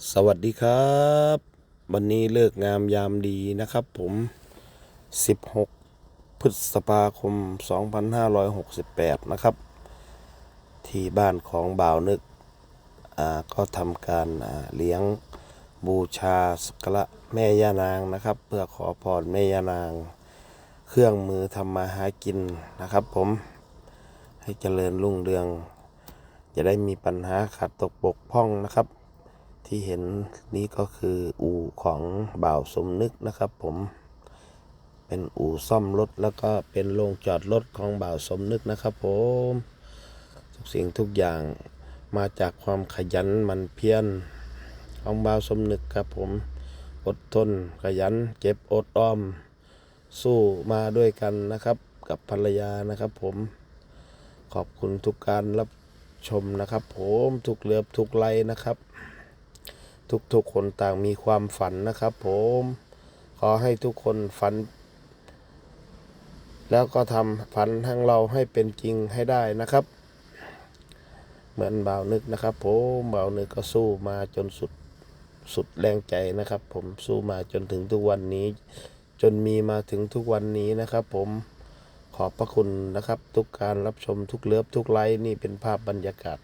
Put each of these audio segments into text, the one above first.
สวัสดีครับ วันนี้เลิกงามยามดีนะครับผม 16 พฤษภาคม 2568 นะครับ ที่บ้านของบ่าวนึกอ่าก็ทำการอ่าเลี้ยงบูชาสักระแม่ย่านางนะครับ เพื่อขอพรแม่ย่านาง เครื่องมือทำมาหากินนะครับผมให้เจริญรุ่งเรือง จะได้มีปัญหาขัดตกบกพร่องนะครับ ที่เห็นนี้ก็คืออู่ของบ่าวสมนึกนะครับ ผมเป็นอู่ซ่อมรถแล้วก็เป็นโรงจอดรถของบ่าวสมนึกนะครับ ผม ทุกสิ่งทุกอย่างมาจากความขยันมันเพียรของบ่าวสมนึกครับ ผมอดทนขยันเก็บอดออม สู้มาด้วยกันนะครับ กับภรรยานะครับ ผมขอบคุณทุกการรับชมนะครับ ผมทุกเลือบทุกไลนะครับ ทุกๆคนต่างมีความฝันนะครับผมขอให้ทุกคนฝัน แล้วก็ทำฝันทั้งเราให้เป็นจริงให้ได้นะครับ เหมือนบ่าวนึกนะครับผมบ่าวนึกก็สู้มาจนสุดสุดแรงใจนะครับ ผมสู้มาจนถึงทุกวันนี้ จนมีมาถึงทุกวันนี้นะครับ ผมขอบพระคุณนะครับ ทุกการรับชมทุกเลิฟทุกไลค์นี่เป็นภาพบรรยากาศ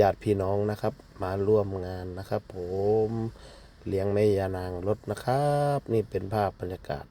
ญาติพี่น้องนะครับ มาร่วมงานนะครับ ผมเลี้ยงแม่ยานางรถนะครับ นี่เป็นภาพบรรยากาศ